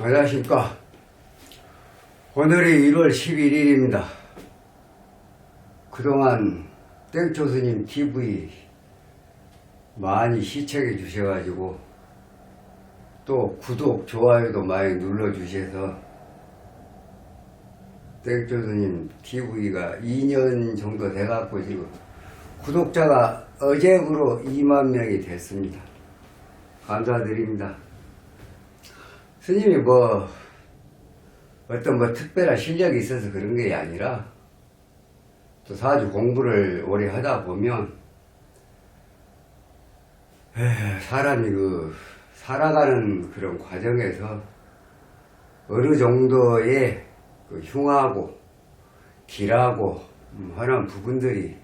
안녕하십니까. 오늘이 1월 11일입니다. 그동안 땡초스님 TV 많이 시청해 주셔가지고 또 구독, 좋아요도 많이 눌러주셔서 땡초스님 TV가 2년 정도 돼갖고 지금 구독자가 어제부로 2만 명이 됐습니다. 감사드립니다. 스님이 뭐 어떤 뭐 특별한 실력이 있어서 그런 게 아니라 또 사주 공부를 오래 하다 보면 에휴, 사람이 그 살아가는 그런 과정에서 어느 정도의 그 흉하고 길하고 음, 하는 부분들이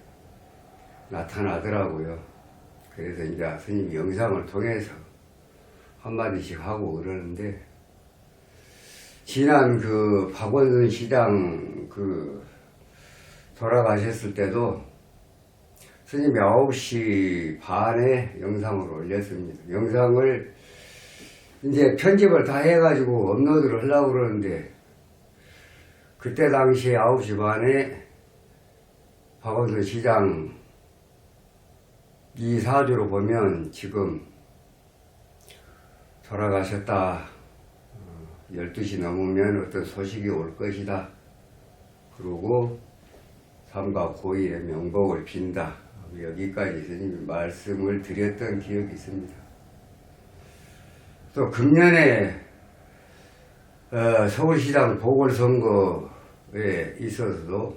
나타나더라고요. 그래서 이제 스님 영상을 통해서 한마디씩 하고 그러는데 지난 그 박원순 시장 그 돌아가셨을 때도 스님이 9시 반에 영상을 올렸습니다. 영상을 이제 편집을 다 해가지고 업로드를 하려고 그러는데 그때 당시에 9시 반에 박원순 시장 이 사주로 보면 지금 돌아가셨다. 어, 12시 넘으면 어떤 소식이 올 것이다. 그리고 삼가 고의의 명복을 빈다. 여기까지 스님이 말씀을 드렸던 기억이 있습니다. 또 금년에 어, 서울시장 보궐선거에 있어서도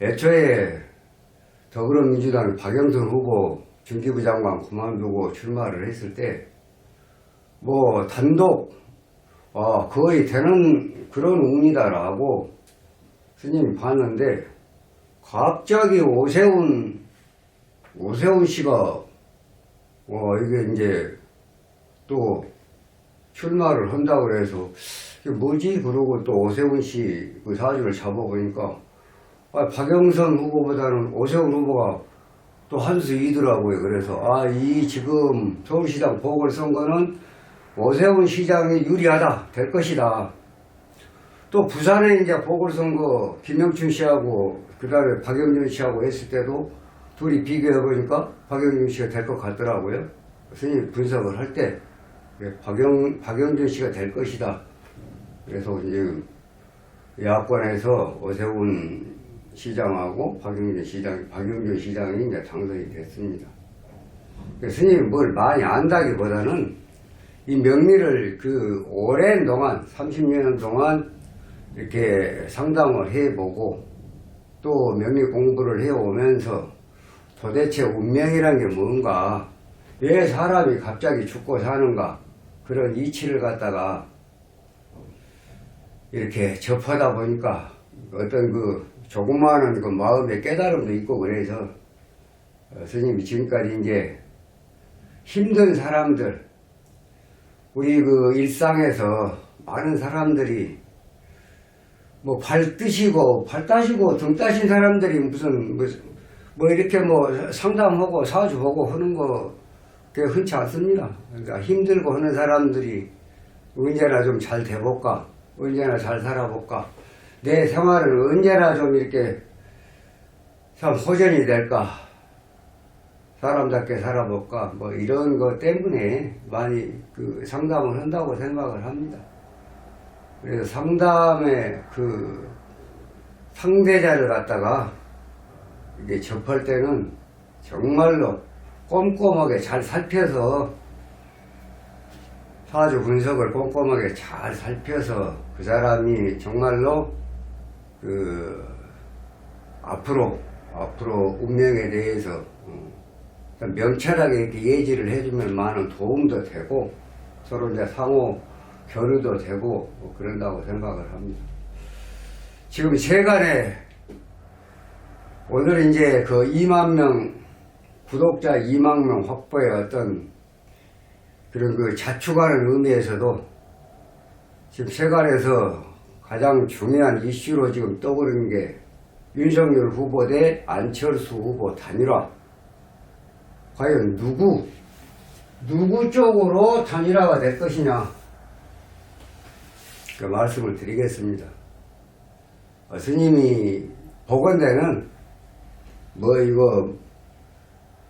애초에 더불어민주당 박영선 후보 중기부 장관 그만두고 출마를 했을 때 뭐 단독 아, 거의 되는 그런 운이다라고 스님이 봤는데 갑자기 오세훈 오세훈 씨가 와 이게 이제 또 출마를 한다고 이게 뭐지 그러고 또 오세훈 씨 그 사주를 잡아보니까 아, 박영선 후보보다는 오세훈 후보가 또 한 수 이더라고요. 그래서 아 이 지금 서울시장 보궐선거는 오세훈 시장이 유리하다 될 것이다. 또 부산에 이제 보궐선거 김영춘 씨하고 그 다음에 박영준 씨하고 했을 때도 둘이 비교해 보니까 박영준 씨가 될 것 같더라고요. 스님 분석을 할 때 박영 박영준 씨가 될 것이다. 그래서 이제 야권에서 오세훈 시장하고 박영준 시장, 박영준 시장이 이제 당선이 됐습니다. 스님이 뭘 많이 안다기보다는 이 명리를 그 오랜 동안, 30년 동안 이렇게 상담을 해보고 또 명리 공부를 해오면서 도대체 운명이란 게 뭔가, 왜 사람이 갑자기 죽고 사는가, 그런 이치를 갖다가 이렇게 접하다 보니까 어떤 그 조그마한 그 마음의 깨달음도 있고 그래서 어, 스님이 지금까지 이제 힘든 사람들, 우리 그 일상에서 많은 사람들이 뭐 발 뜨시고 발 따시고 등 따신 사람들이 무슨 뭐, 뭐 이렇게 뭐 상담하고 사주 보고 하는 거 그게 흔치 않습니다. 그러니까 힘들고 하는 사람들이 언제나 좀 잘 돼볼까, 언제나 잘 살아볼까, 내 생활을 언제나 좀 이렇게 참 호전이 될까, 사람답게 살아볼까, 뭐 이런 것 때문에 많이 그 상담을 한다고 생각을 합니다. 그래서 상담의 그 상대자를 갖다가 이게 접할 때는 정말로 꼼꼼하게 잘 살펴서 사주 분석을 꼼꼼하게 잘 살펴서 그 사람이 정말로 그 앞으로 앞으로 운명에 대해서 어, 명철하게 이렇게 예지를 해주면 많은 도움도 되고 서로 이제 상호 교류도 되고 뭐 그런다고 생각을 합니다. 지금 세간에 오늘 이제 그 2만 명 구독자 2만 명 확보의 어떤 그런 그 자축하는 의미에서도 지금 세간에서 가장 중요한 이슈로 지금 떠오르는 게 윤석열 후보 대 안철수 후보 단일화. 과연 누구, 누구 쪽으로 단일화가 될 것이냐. 그 말씀을 드리겠습니다. 어, 스님이 보건대는 뭐 이거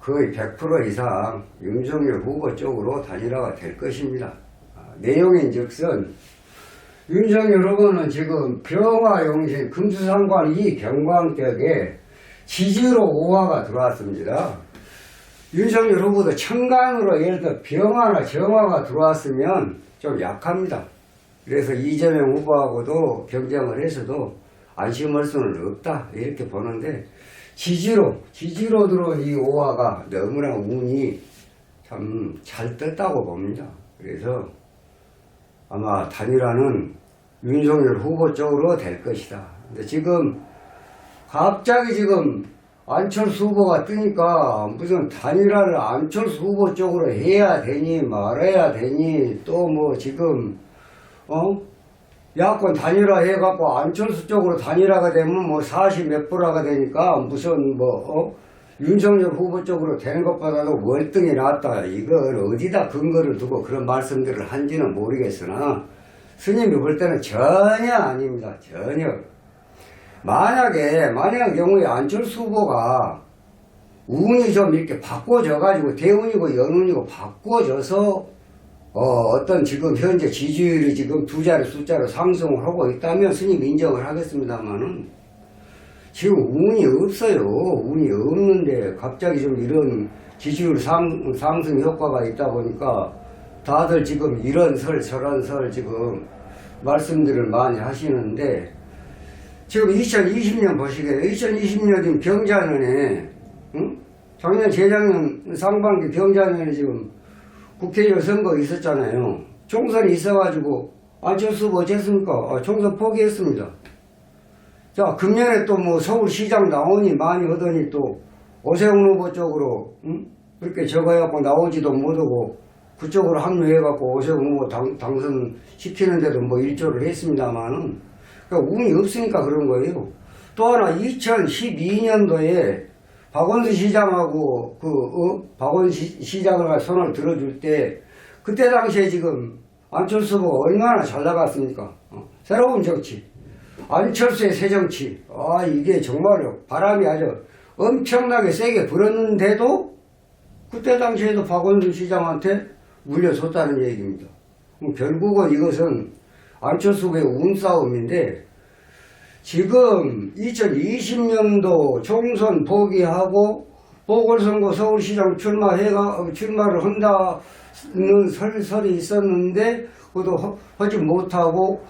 거의 100% 이상 윤석열 후보 쪽으로 단일화가 될 것입니다. 아, 내용인 즉슨 윤석열 후보는 지금 병화용신 금수상관 이 경광격에 지지로 오화가 들어왔습니다. 윤석열 후보도 청간으로 예를 들어 병화나 정화가 들어왔으면 좀 약합니다. 그래서 이재명 후보하고도 경쟁을 해서도 안심할 수는 없다 이렇게 보는데 지지로 지지로 들어온 이 오화가 너무나 운이 참 잘 떴다고 봅니다. 그래서 아마 단일화는 윤석열 후보 쪽으로 될 것이다. 근데 지금 갑자기 지금 안철수 후보가 뜨니까 무슨 단일화를 안철수 후보 쪽으로 해야 되니 말아야 되니 또 뭐 지금 어 야권 단일화 해갖고 안철수 쪽으로 단일화가 되면 뭐 40 몇 프로가 되니까 무슨 뭐 어? 윤석열 후보 쪽으로 되는 것보다도 월등히 낫다. 이걸 어디다 근거를 두고 그런 말씀들을 한지는 모르겠으나 스님이 볼 때는 전혀 아닙니다. 전혀. 만약에 만약 경우에 안철수 후보가 운이 좀 이렇게 바꿔져 가지고 대운이고 연운이고 바꿔져서 어, 떤 지금 현재 지지율이 지금 두 자리 숫자로 상승을 하고 있다면 스님 인정을 하겠습니다만은 지금 운이 없어요. 운이 없는데 갑자기 좀 이런 지지율 상, 상승 효과가 있다 보니까 다들 지금 이런 설 저런 설 지금 말씀들을 많이 하시는데 지금 2020년 보시게요. 2020년 병자년에 응? 작년 재작년 상반기 병자년에 지금 국회의원 선거 있었잖아요. 총선이 있어가지고 안철수 후보 어쨌습니까? 아, 총선 포기했습니다. 자 금년에 또 뭐 서울시장 나오니 많이 하더니 또 오세훈 후보 쪽으로 응? 그렇게 적어갖고 나오지도 못하고 그쪽으로 합류해갖고 오세훈 후보 당, 당선시키는데도 뭐 일조를 했습니다만은 그러니까 운이 없으니까 그런 거예요. 또 하나 2012년도에 박원순 시장하고 그 어? 박원순 시장을 손을 들어줄 때 그때 당시에 지금 안철수 후보가 얼마나 잘 나갔습니까? 어? 새로운 정치, 안철수의 새 정치. 아 이게 정말로 바람이 아주 엄청나게 세게 불었는데도 그때 당시에도 박원순 시장한테 물려줬다는 얘기입니다. 결국은 이것은 안철수 후보의 운싸움인데 지금 2020년도 총선 포기하고 보궐선거 서울시장 출마해가 출마를 한다는 설설이 있었는데 그것도 허- 하지 못하고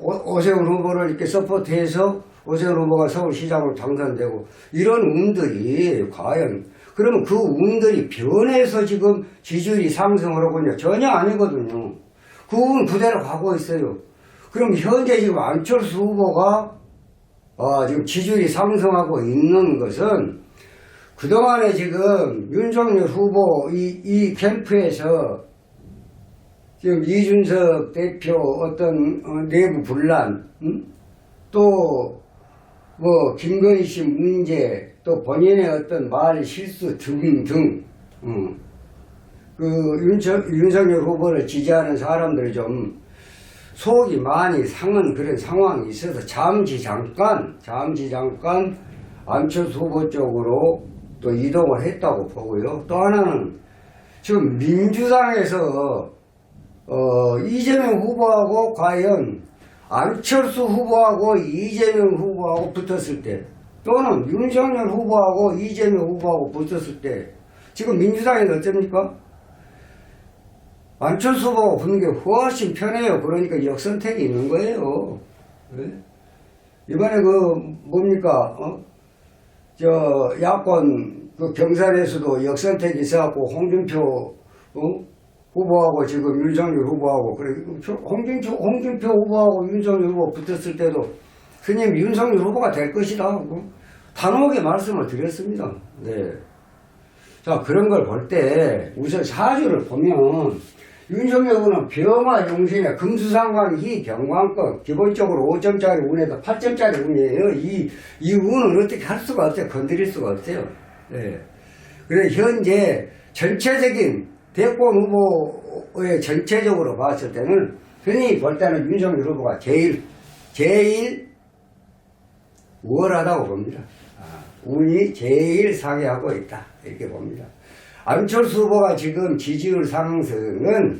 오- 오세훈 후보를 이렇게 서포트해서 오세훈 후보가 서울시장으로 당선되고 이런 운들이 과연 그러면 그 운들이 변해서 지금 지지율이 상승을 하거든요 전혀 아니거든요. 그 운 그대로 가고 있어요 그럼 현재 지금 안철수 후보가 어, 지금 지지율이 상승하고 있는 것은 그동안에 지금 윤석열 후보 이, 이 캠프에서 지금 이준석 대표 어떤 어, 내부 분란, 음? 또, 뭐, 김건희 씨 문제, 또 본인의 어떤 말 실수 등등, 음. 그 윤석, 윤석열 후보를 지지하는 사람들이 좀 속이 많이 상한 그런 상황이 있어서 잠시 잠깐, 잠시 잠깐 안철수 후보 쪽으로 또 이동을 했다고 보고요. 또 하나는 지금 민주당에서 어, 이재명 후보하고 과연 안철수 후보하고 이재명 후보하고 붙었을 때 또는 윤석열 후보하고 이재명 후보하고 붙었을 때 지금 민주당에는 어쩝니까? 안철수 후보가 붙는 게 훨씬 편해요. 그러니까 역선택이 있는 거예요. 네? 이번에 그 뭡니까? 어? 저 야권 그 경선에서도 역선택이 있어갖고 홍준표 어? 후보하고 지금 윤석열 후보하고 그래 홍준표 홍준표 후보하고 윤석열 후보 붙었을 때도 스님 윤석열 후보가 될 것이다 하고 단호하게 말씀을 드렸습니다. 네. 자 그런 걸 볼 때 우선 사주를 보면 윤석열 후보는 병화 용신의 금수상관 희 병관권 기본적으로 5점짜리 운에서 8점짜리 운이에요. 이, 이 운은 어떻게 할 수가 없어요. 건드릴 수가 없어요. 네. 그래 현재 전체적인 대권 후보의 전체적으로 봤을 때는 흔히 볼 때는 윤석열 후보가 제일, 제일 우월하다고 봅니다. 아, 운이 제일 상회하고 있다. 이렇게 봅니다. 안철수 후보가 지금 지지율 상승은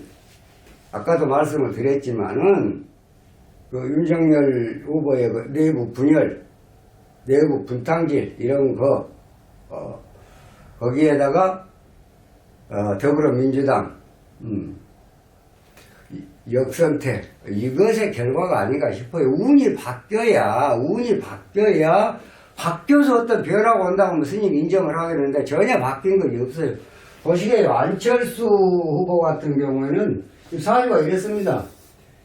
아까도 말씀을 드렸지만은 그 윤석열 후보의 그 내부 분열, 내부 분탕질 이런 거 어, 거기에다가 어, 더불어민주당 음, 이- 역선택 이것의 결과가 아닌가 싶어요. 운이 바뀌어야 운이 바뀌어야 바뀌어서 어떤 변화가 온다고 스님 인정을 하겠는데 전혀 바뀐 것이 없어요. 보시게요. 안철수 후보 같은 경우에는 사유가 이랬습니다.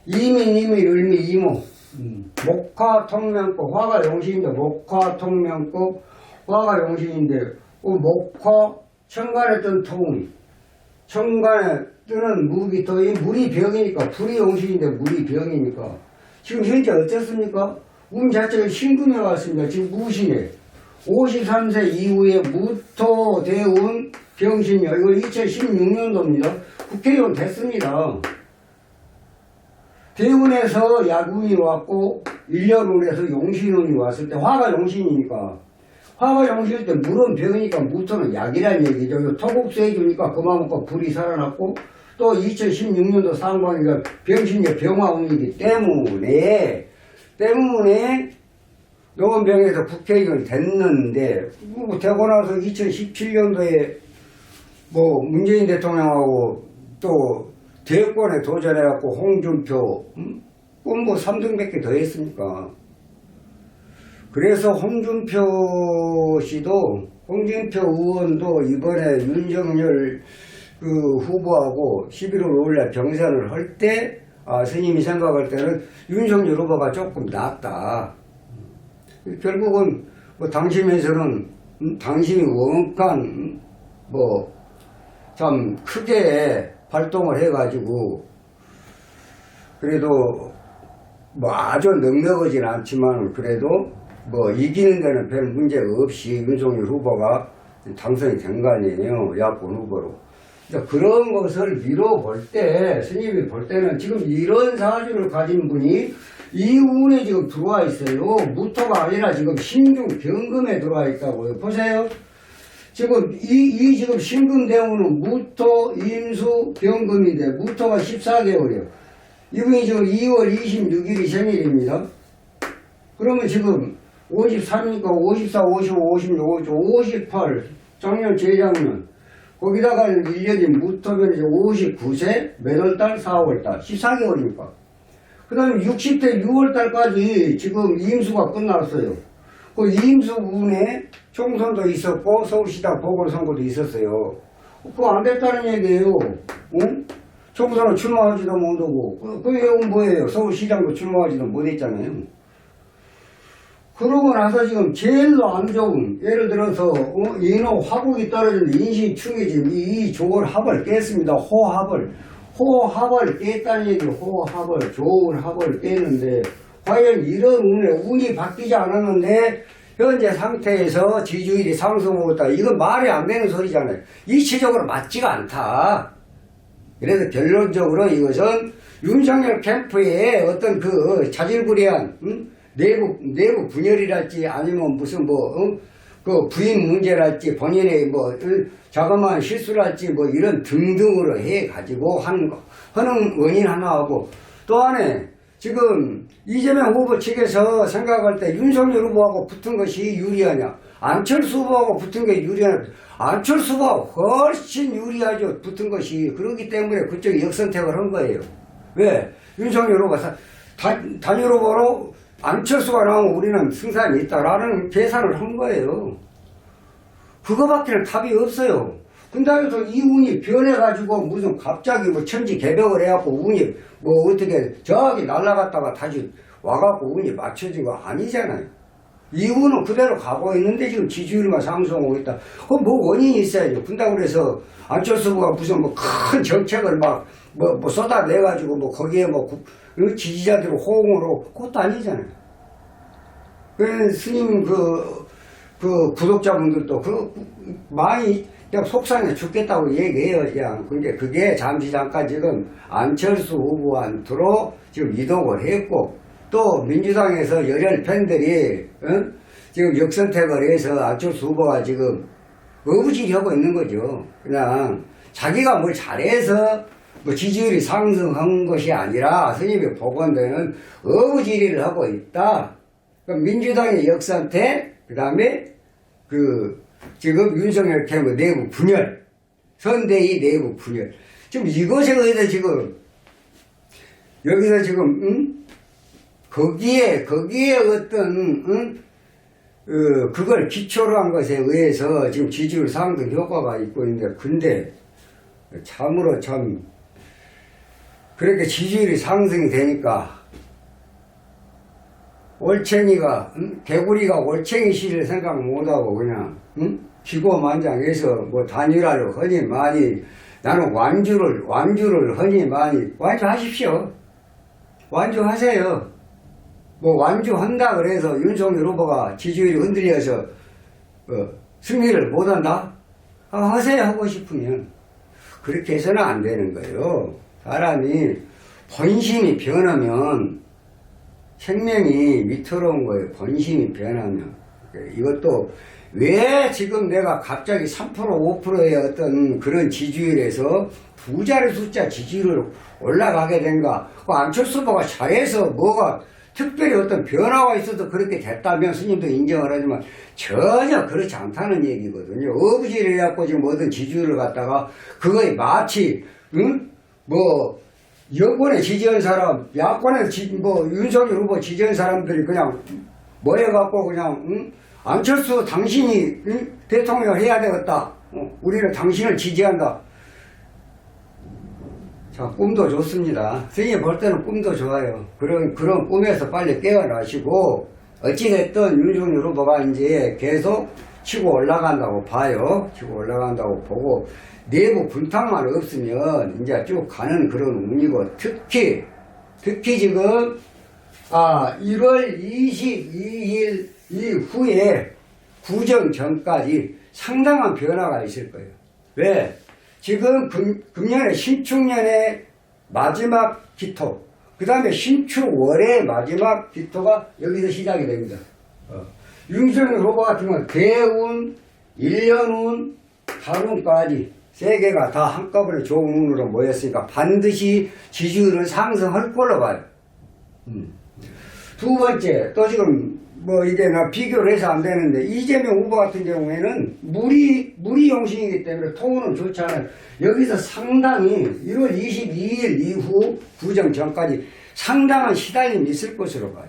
이민, 이미, 을미, 이모. 음, 목화, 통명법, 화가 용신인데, 목화, 통명법, 화가 용신인데, 어, 목화, 천간에 뜬 통이. 천간에 뜨는 무기, 또, 이 물이 병이니까, 불이 용신인데, 물이 병이니까. 지금 현재 어떻습니까? 운 자체가 신금에 왔습니다. 지금 무신에. 53세 이후에 무토 대운 병신이요. 이거 2016년도입니다. 국회의원 됐습니다. 대운에서 야군이 왔고 일년운에서 용신운이 왔을 때 화가 용신이니까 화가 용신일 때 물은 병이니까 무토는 약이란 얘기죠. 요 토국수해 주니까 그만 먹고 불이 살아났고 또 2016년도 상반기가 병신의 병화운이기 때문에 때문에 노원병에서 국회의원 됐는데 뭐 되고 나서 2017년도에 뭐 문재인 대통령하고 또 대권에 도전해갖고 홍준표 음? 꼭뭐 3등밖에 더 했습니까? 그래서 홍준표 씨도 홍준표 의원도 이번에 윤석열 그 후보하고 11월 5일날 경선을 할때 아, 스님이 생각할 때는 윤석열 후보가 조금 낫다. 결국은 뭐 당심에서는 음, 당심이 원간 음, 뭐 참 크게 활동을 해가지고 그래도 뭐 아주 넉넉하진 않지만 그래도 뭐 이기는 데는 별 문제가 없이 윤석열 후보가 당선이 된 거 아니에요 야권 후보로. 그런 것을 미뤄볼 때 스님이 볼 때는 지금 이런 사주를 가진 분이 이 운에 지금 들어와 있어요. 무토가 아니라 지금 신중 병금에 들어와 있다고요. 보세요 지금 이, 이 지금 신금 대우는 무토, 임수, 병금인데 무토가 14개월이에요. 이분이 지금 2월 26일이 생일입니다. 그러면 지금 53이니까 54, 55, 56, 58, 작년, 재작년. 거기다가 1년이 무토면 이제 59세, 몇월달, 4월달, 14개월이니까. 그 다음에 60대 6월달까지 지금 임수가 끝났어요. 그 임수 운에 총선도 있었고 서울시장 보궐선거도 있었어요. 그거 안 됐다는 얘기예요. 응? 총선은 출마하지도 못하고 그, 그 내용은 뭐예요? 서울시장도 출마하지도 못했잖아요. 그러고 나서 지금 제일로 안 좋은 예를 들어서 어, 인호 화국이 떨어진 인신 충해진 이, 이 좋은 합을 깼습니다. 호합을 호합을 깼다는 얘기 호합을 좋은 합을 깼는데 과연 이런 운에 운이 바뀌지 않았는데 현재 상태에서 지지율이 상승하고 있다. 이건 말이 안 되는 소리잖아요. 이치적으로 맞지가 않다. 그래서 결론적으로 이것은 윤석열 캠프의 어떤 그 자질구레한 음? 내부 내부 분열이랄지 아니면 무슨 뭐 음? 그 부인 문제랄지 본인의 뭐 음? 자그마한 실수랄지 뭐 이런 등등으로 해 가지고 하는 거 하는 원인 하나하고 또 안에 지금 이재명 후보 측에서 생각할 때 윤석열 후보하고 붙은 것이 유리하냐? 안철수 후보하고 붙은 게 유리하냐? 안철수 후보가 훨씬 유리하죠. 붙은 것이. 그렇기 때문에 그쪽이 역선택을 한 거예요. 왜? 윤석열 후보가 사- 단, 단일 후보로 안철수가 나오면 우리는 승산이 있다라는 계산을 한 거예요. 그거밖에는 답이 없어요. 근데 이 운이 변해가지고 무슨 갑자기 뭐 천지 개벽을 해갖고 운이 뭐 어떻게 저기 날아갔다가 다시 와갖고 운이 맞춰진 거 아니잖아요. 이 운은 그대로 가고 있는데 지금 지지율만 상승하고 있다. 그뭐 원인이 있어야죠. 근다고 그래서 안철수 후보가 무슨 뭐 큰 정책을 막 뭐 뭐 쏟아내가지고 뭐 거기에 뭐 구- 그 지지자들 호응으로 그것도 아니잖아요. 그 스님 그, 그 구독자분들도 그 많이 그냥 속상해 죽겠다고 얘기해요. 그냥 근데 그게 잠시 잠깐 지금 안철수 후보한테로 지금 이동을 했고 또 민주당에서 열혈 팬들이 응? 지금 역선택을 해서 안철수 후보가 지금 어부질하고 있는 거죠. 그냥 자기가 뭘 잘해서 뭐 지지율이 상승한 것이 아니라 스님이 보건대는 어부지리를 하고 있다. 민주당의 역선택, 그 다음에 그 지금 윤석열 캠프 내부 분열, 선대위 내부 분열. 지금 이것에 의해서 지금 여기서 지금 응? 거기에 거기에 어떤 응? 어, 그걸 기초로 한 것에 의해서 지금 지지율 상승 효과가 있고 있는데 근데 참으로 참 그렇게 지지율이 상승이 되니까 올챙이가 응? 개구리가 올챙이 씨를 생각 못하고 그냥 응? 기고만장해서 뭐 단일화를 허니 많이 나는 완주를 완주를 허니 많이 완주하십시오. 완주하세요. 뭐 완주한다 그래서 윤석열 후보가 지지율이 흔들려서 어, 승리를 못한다? 아, 하세요. 하고 싶으면. 그렇게 해서는 안 되는 거예요. 사람이 본심이 변하면 생명이 위태로운 거예요. 본심이 변하면. 이것도 왜 지금 내가 갑자기 3% 5%의 어떤 그런 지지율에서 두 자리 숫자 지지율 올라가게 된가? 그 안철수 후보가 잘해서 뭐가 특별히 어떤 변화가 있어서 그렇게 됐다면 스님도 인정을 하지만 전혀 그렇지 않다는 얘기거든요. 어부지를 해갖고 지금 어떤 지지율을 갖다가 그거에 마치, 응? 뭐, 여권에 지지한 사람, 야권에 지, 뭐, 윤석열 후보 지지한 사람들이 그냥 뭐 해갖고 그냥, 응? 안철수 당신이 응? 대통령을 해야 되겠다. 어, 우리는 당신을 지지한다. 자, 꿈도 좋습니다. 선생님 볼 때는 꿈도 좋아요. 그런, 그런 꿈에서 빨리 깨어나시고, 어찌됐든 윤석열 후보가 이제 계속 치고 올라간다고 봐요. 치고 올라간다고 보고, 내부 분탕만 없으면 이제 쭉 가는 그런 운이고, 특히, 특히 지금, 아, 1월 22일 이후에 구정 전까지 상당한 변화가 있을 거예요. 왜? 지금 금, 금년에 신축년의 마지막 기토, 그 다음에 신축월의 마지막 기토가 여기서 시작이 됩니다. 어. 윤석열 후보 같은 경우는 대운, 1년운, 달운까지 세 개가 다 한꺼번에 좋은 운으로 모였으니까 반드시 지지율은 상승할 걸로 봐요. 음. 두 번째, 또 지금 뭐 이게 나 비교를 해서 안 되는데 이재명 후보 같은 경우에는 무리 무리 용신이기 때문에 통운은 좋지 않아요. 여기서 상당히 1월 22일 이후 구정 전까지 상당한 시달림이 있을 것으로 봐요.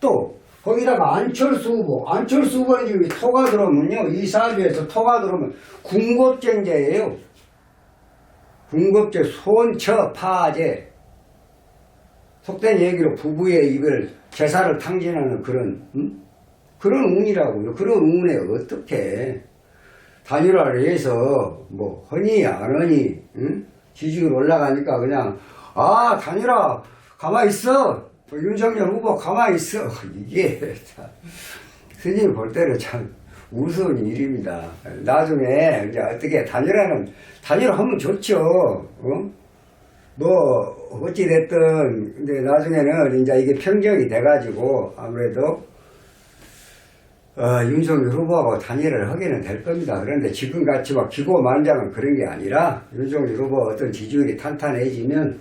또 거기다가 안철수 후보, 안철수 후보는 지금 이 토가 들어오면요, 이 사주에서 토가 들어오면 군급쟁제예요. 군급제, 손처, 파제. 속된 얘기로 부부의 입을 제사를 탕진하는 그런 음? 그런 운이라고요. 그런 운에 어떻게 단일화를 해서 뭐 허니 안 허니 응? 지지율 올라가니까 그냥 아 단일화 가만히 있어 뭐 윤석열 후보 가만히 있어 이게 참 스님 볼 때는 참 우스운 일입니다. 나중에 이제 어떻게 단일화는 단일화하면 좋죠. 어? 뭐 어찌됐든 근데 나중에는 이제 이게 평정이 돼가지고 아무래도 어, 윤석열 후보하고 단일을 하게는 될 겁니다. 그런데 지금같이 막 기고만장은 그런 게 아니라 윤석열 후보 어떤 지지율이 탄탄해지면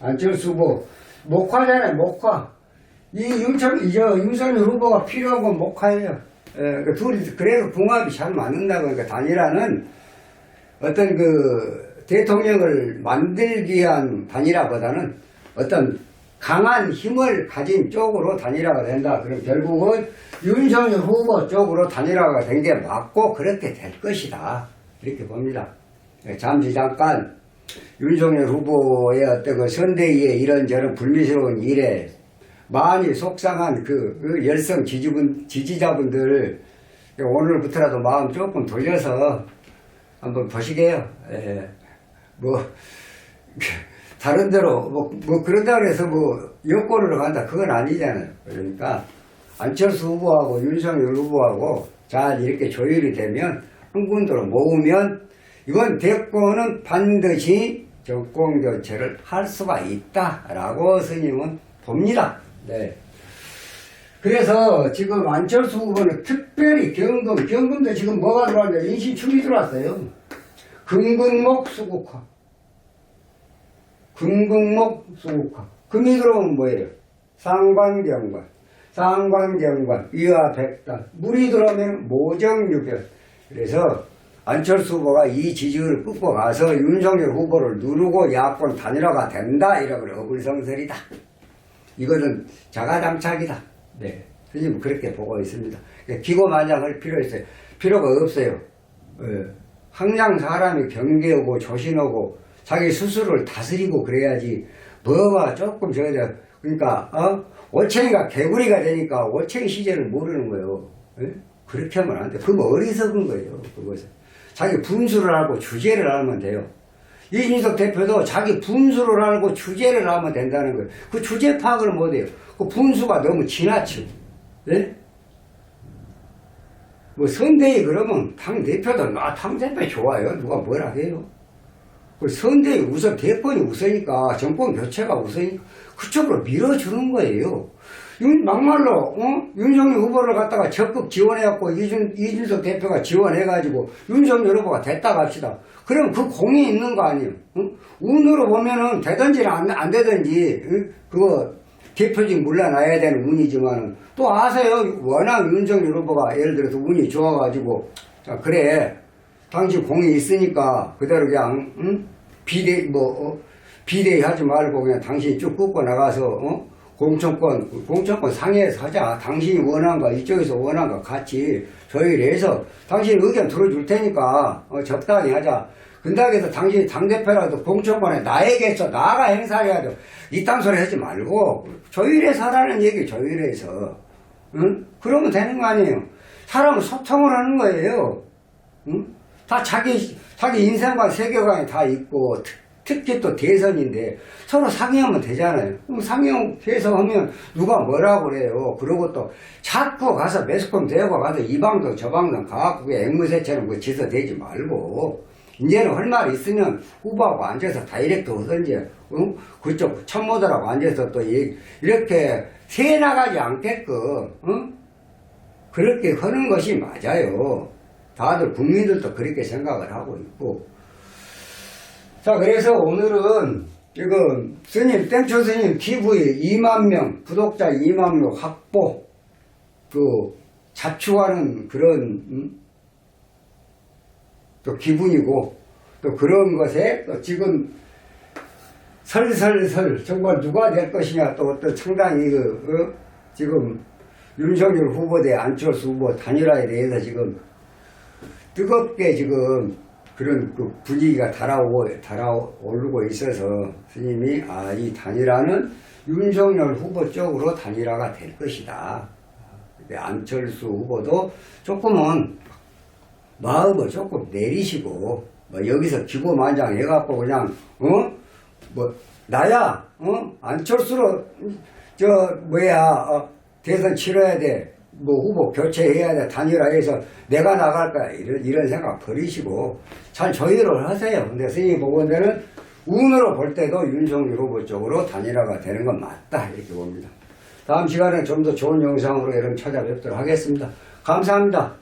안철수 후보 목화잖아요 목화 이 윤석, 이저 윤석열 후보가 필요한 건 목화예요. 예, 그 둘이 그래서 궁합이 잘 맞는다 그러니까 단일화는 어떤 그 대통령을 만들기 위한 단일화보다는 어떤 강한 힘을 가진 쪽으로 단일화가 된다. 그럼 결국은 윤석열 후보 쪽으로 단일화가 된 게 맞고 그렇게 될 것이다. 이렇게 봅니다. 예, 잠시 잠깐 윤석열 후보의 어떤 그 선대위의 이런저런 불미스러운 일에 많이 속상한 그, 그 열성 지지분, 지지자분들 오늘부터라도 마음 조금 돌려서 한번 보시게요. 예. 뭐 다른 데로 뭐, 뭐 그런다 그래서 뭐 여권으로 간다 그건 아니잖아요. 그러니까 안철수 후보하고 윤석열 후보하고 잘 이렇게 조율이 되면 한 군데로 모으면 이번 대권은 반드시 정권 교체를 할 수가 있다라고 스님은 봅니다. 네. 그래서 지금 안철수 후보는 특별히 경금, 경금도 지금 뭐가 들어왔냐, 인신춤이 들어왔어요. 금근목 수국화. 금근목 수국화. 금이 들어오면 뭐예요? 상관경관. 상관경관, 위화백단. 물이 들어오면 모정유별. 그래서 안철수 후보가 이 지지율을 끄고 가서 윤석열 후보를 누르고 야권 단일화가 된다. 이러면 어불성설이다. 이거는 자가당착이다. 네. 선생님 그렇게 보고 있습니다. 기고만장할 필요 있어요. 필요가 없어요. 예. 항상 사람이 경계하고 조신하고 자기 스스로를 다스리고 그래야지 뭐가 조금 저기 그러니까 어? 올챙이가 개구리가 되니까 올챙이 시절을 모르는 거예요. 예? 그렇게 하면 안 돼. 그건 어리석은 거예요. 그것은 자기 분수를 알고 주제를 알면 돼요. 이준석 대표도 자기 분수를 알고 주제를 알면 된다는 거예요. 그 주제 파악을 못해요. 그 분수가 너무 지나치고. 예? 뭐 선대위 그러면 당 대표도 아, 당 대표 좋아요. 누가 뭐라 해요. 그 선대위 우선 대권이 우선이니까 정권 교체가 우선이니까 그쪽으로 밀어주는 거예요. 윤, 막말로 어? 윤석열 후보를 갖다가 적극 지원해갖고 이준, 이준석 대표가 지원해가지고 윤석열 후보가 됐다 갑시다. 그럼 그 공이 있는 거 아니에요. 응? 운으로 보면은 되든지 안, 안 되든지 응? 그거 대표직 물러나야 되는 운이지만 또 아세요. 워낙 윤석열 후보가 예를 들어서 운이 좋아가지고 자, 그래 당신 공이 있으니까 그대로 그냥 응? 비대 뭐 어? 비대위 하지 말고 그냥 당신이 쭉 굽고 나가서 어? 공천권 공천권 상의해서 하자. 당신이 원한 거 이쪽에서 원한 거 같이 조율해서 당신 의견 들어줄 테니까 어, 적당히 하자. 해서 당신이 당대표라도 공천권에 나에게서 나가 행사해야 돼. 이딴 소리 하지 말고 조율해서 하라는 얘기 조율해서 응? 그러면 되는 거 아니에요. 사람은 소통을 하는 거예요. 응? 다 자기 자기 인생관 세계관이 다 있고 특- 특히 또 대선인데 서로 상의하면 되잖아요. 그럼 상의해서 하면 누가 뭐라고 그래요. 그러고 또 자꾸 가서 매스컴 대고 가서 이 방송 저 방송 가갖고 그 앵무새처럼 그 짓어 대지 말고 이제는 할말 있으면 후보하고 앉아서 다이렉트 하든지 응? 그쪽 참모들하고 앉아서 또 이- 이렇게 새 나가지 않게끔 응? 그렇게 하는 것이 맞아요. 다들 국민들도 그렇게 생각을 하고 있고. 자, 그래서 오늘은 지금 스님, 땡초 스님 TV에 2만 명, 구독자 2만 명 확보, 그, 자축하는 그런, 음? 또 기분이고, 또 그런 것에 또 지금 설설설 정말 누가 될 것이냐 또 어떤 상당히 그, 어? 지금 윤석열 후보 대 안철수 후보 단일화에 대해서 지금 뜨겁게 지금 그런 그 분위기가 달아오고 달아오르고 있어서 스님이 아 이 단일화는 윤석열 후보 쪽으로 단일화가 될 것이다. 안철수 후보도 조금은 마음을 조금 내리시고 뭐 여기서 기고만장 해갖고 그냥 어뭐 나야 어 안철수로 저 뭐야 어, 대선 치러야 돼. 뭐 후보 교체해야 돼 단일화해서 내가 나갈 거야 이런 이런 생각 버리시고 잘 조율을 하세요. 근데 선생님 보건대는 운으로 볼 때도 윤석열 후보 쪽으로 단일화가 되는 건 맞다 이렇게 봅니다. 다음 시간에 좀 더 좋은 영상으로 여러분 찾아뵙도록 하겠습니다. 감사합니다.